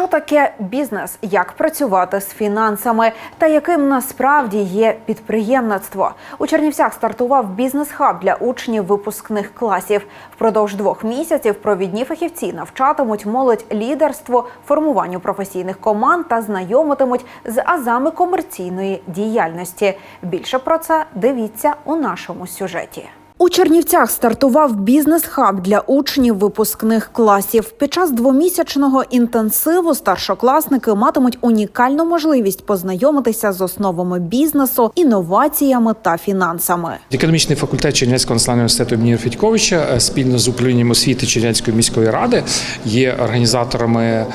Що таке бізнес, як працювати з фінансами та яким насправді є підприємництво? У Чернівцях стартував бізнес-хаб для учнів випускних класів. Впродовж двох місяців провідні фахівці навчатимуть молодь лідерству, формуванню професійних команд та знайомитимуть з азами комерційної діяльності. Більше про це дивіться у нашому сюжеті. У Чернівцях стартував бізнес-хаб для учнів випускних класів. Під час двомісячного інтенсиву старшокласники матимуть унікальну можливість познайомитися з основами бізнесу, інноваціями та фінансами. Економічний факультет Чернівецького національного університету імені Федьковича е, спільно з управлінням освіти Чернівецької міської ради є організаторами е,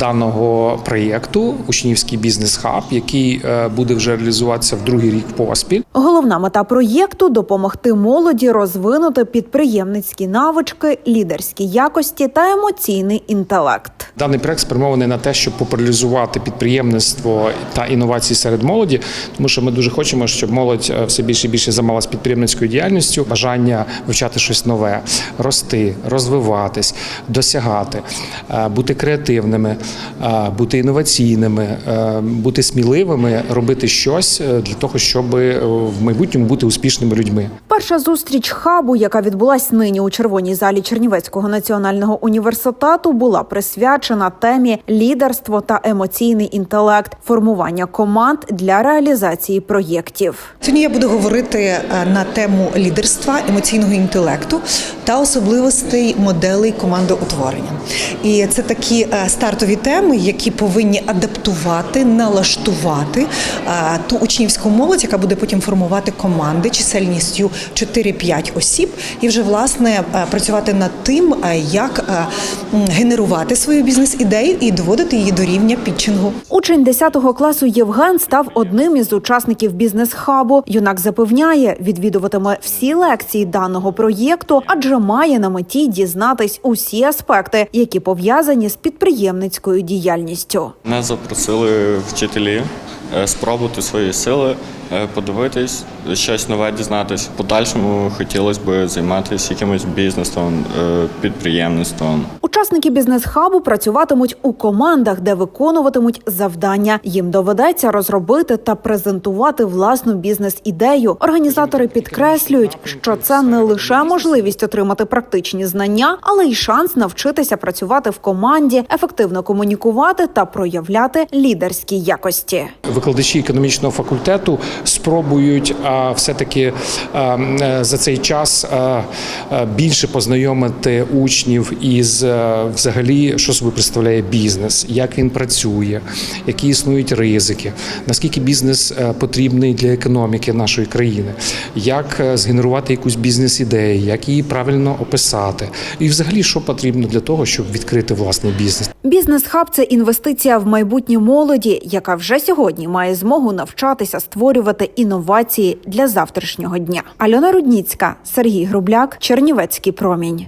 даного проєкту Учнівський бізнес-хаб, який е, буде вже реалізуватися в другий рік поспіль. Головна мета проєкту допомогти молоді розвинути підприємницькі навички, лідерські якості та емоційний інтелект. Даний проект спрямований на те, щоб популяризувати підприємництво та інновації серед молоді, тому що ми дуже хочемо, щоб молодь е, все більше і більше займалася підприємницькою діяльністю, бажання вивчати щось нове, рости, розвиватись, досягати, е, бути креативними, е, бути інноваційними, бути сміливими, робити щось для того, щоб в майбутньому бути успішними людьми. Перша зустріч хабу, яка відбулась нині у червоній залі Чернівецького національного університету, була присвячена темі лідерство та емоційний інтелект, формування команд для реалізації проєктів. Сьогодні я буду говорити е, на тему лідерства, емоційного інтелекту та особливостей моделей командоутворення. І це такі е, стартові теми, які повинні адаптувати, налаштувати е, ту учнівську молодь, яка буде потім формувати команди чисельністю 4-5 осіб, і вже власне е, працювати над тим, е, як е, генерувати свою бізнес-ідею і доводити її до рівня підчингу. Учень 10 класу Євген став одним із учасників бізнес-хабу. Юнак запевняє, відвідуватиме всі лекції даного проєкту, адже має на меті дізнатись усі аспекти, які пов'язані з підприємницькою діяльністю. Мене запросили вчителі спробувати свої сили, е, подивитись, щось нове дізнатись. В подальшому хотілося б займатися якимось бізнесом, е, підприємництвом. Учасники бізнес-хабу працюватимуть у командах, де виконуватимуть завдання. Їм доведеться розробити та презентувати власну бізнес-ідею. Організатори підкреслюють, що це не лише можливість отримати практичні знання, але й шанс навчитися працювати в команді, ефективно комунікувати та проявляти лідерські якості. Викладачі економічного факультету спробують все-таки е, за цей час більше познайомити учнів із взагалі, що собі представляє бізнес, як він працює, які існують ризики, наскільки бізнес е, потрібний для економіки нашої країни, як е, згенерувати якусь бізнес-ідею, як її правильно описати, і взагалі що потрібно для того, щоб відкрити власний бізнес. Бізнес-хаб це інвестиція в майбутнє молоді, яка вже сьогодні має змогу навчатися створювати інновації для завтрашнього дня. Альона Рудніцька, Сергій Грубляк, Чернівецький промінь.